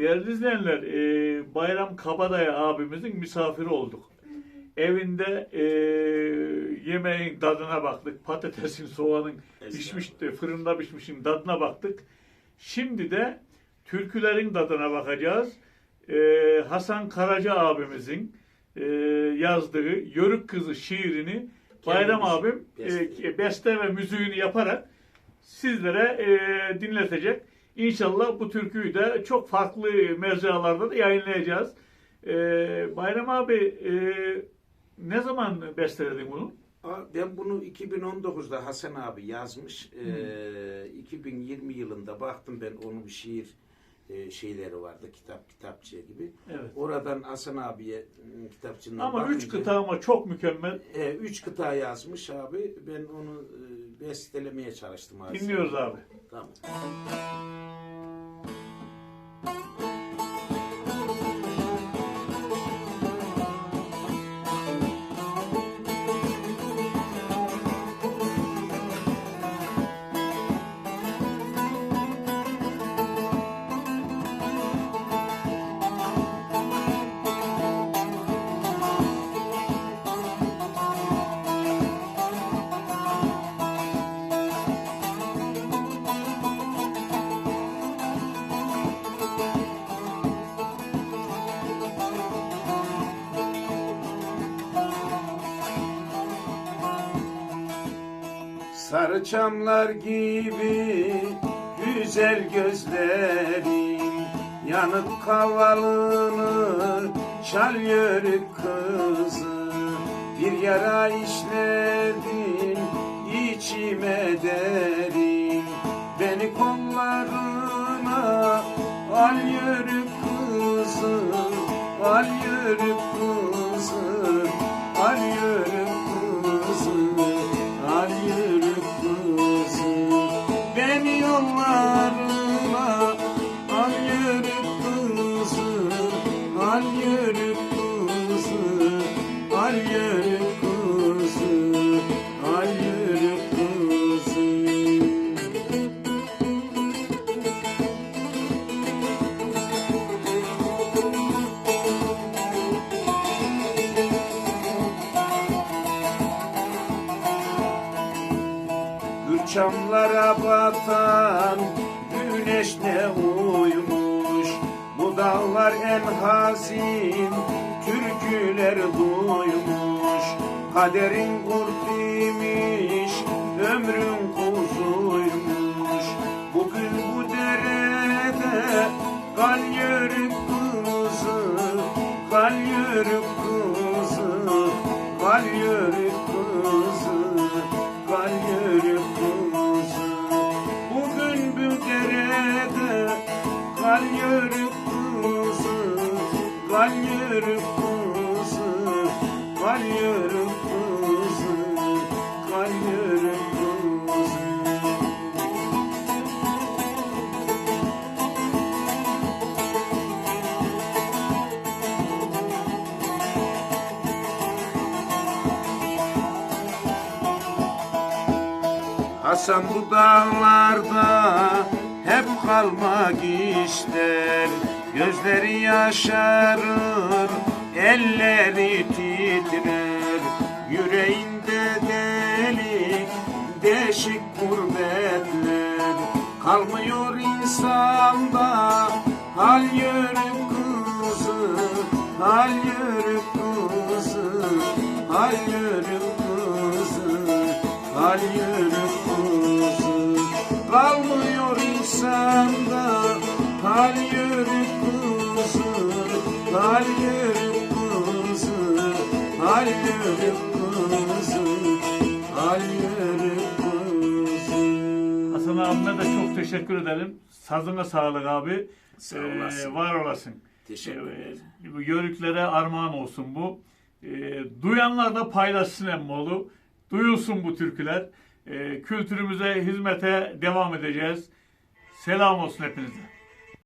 Değerli izleyenler, e, Bayram Kabadayı abimizin misafiri olduk. Evinde e, yemeğin tadına baktık. Patatesin, soğanın pişmiş, fırında pişmişin tadına baktık. Şimdi de türkülerin tadına bakacağız. E, Hasan Karaca abimizin e, yazdığı Yörük Kızı şiirini Bayram Kendimiz abim beste. e, beste ve müziğini yaparak sizlere e, dinletecek. İnşallah bu türküyü de çok farklı mecralarda da yayınlayacağız. E, Bayram abi e, ne zaman besteledin bunu? Ben bunu 2019'da Hasan abi yazmış. Ee, 2020 yılında baktım ben onun bir şiir e, şeyleri vardı kitap kitapçı gibi. Evet. Oradan Hasan abiye m, kitapçından Ama üç bakınca- kıta ama çok mükemmel. E, üç kıta yazmış abi. Ben onu e, bestelemeye çalıştım abi. Dinliyoruz abi. Tamam. Sarı çamlar gibi güzel gözlerin Yanık kavalını çal yörük kızı. Bir yara işledin içime derin. Beni kollarına al yörük kızı Al yörük kızı Gülçamlara batan güneş ne uyumuş? Bu dağlar en hazin türküler duymuş. Kaderin kurt imiş, ömrün kuzuymuş. Bugün bu derede kal yörük kızı Kal yörük kızı, Kal yörük kızı Kal yörük kızı yörük kızı. Hasan bu dağlarda hep kalmak ister Gözleri yaşarır, elleri titrer. Yüreğinde delik, deşik gurbetler. Kalmıyor insanda hal yörük kızı Hal yörük kızı, hal yörük kızı Hal yörük kızı Kalmıyor insanda Hal yörük Hasan abime de çok teşekkür edelim. Sazına sağlık abi. Sağ olasın. Ee, var olasın. Teşekkür Ee, ederim. bu yörüklere armağan olsun bu. Ee, duyanlar da paylaşsın emmoğlu. Duyulsun bu türküler. Ee, kültürümüze hizmete devam edeceğiz. Selam olsun hepinize.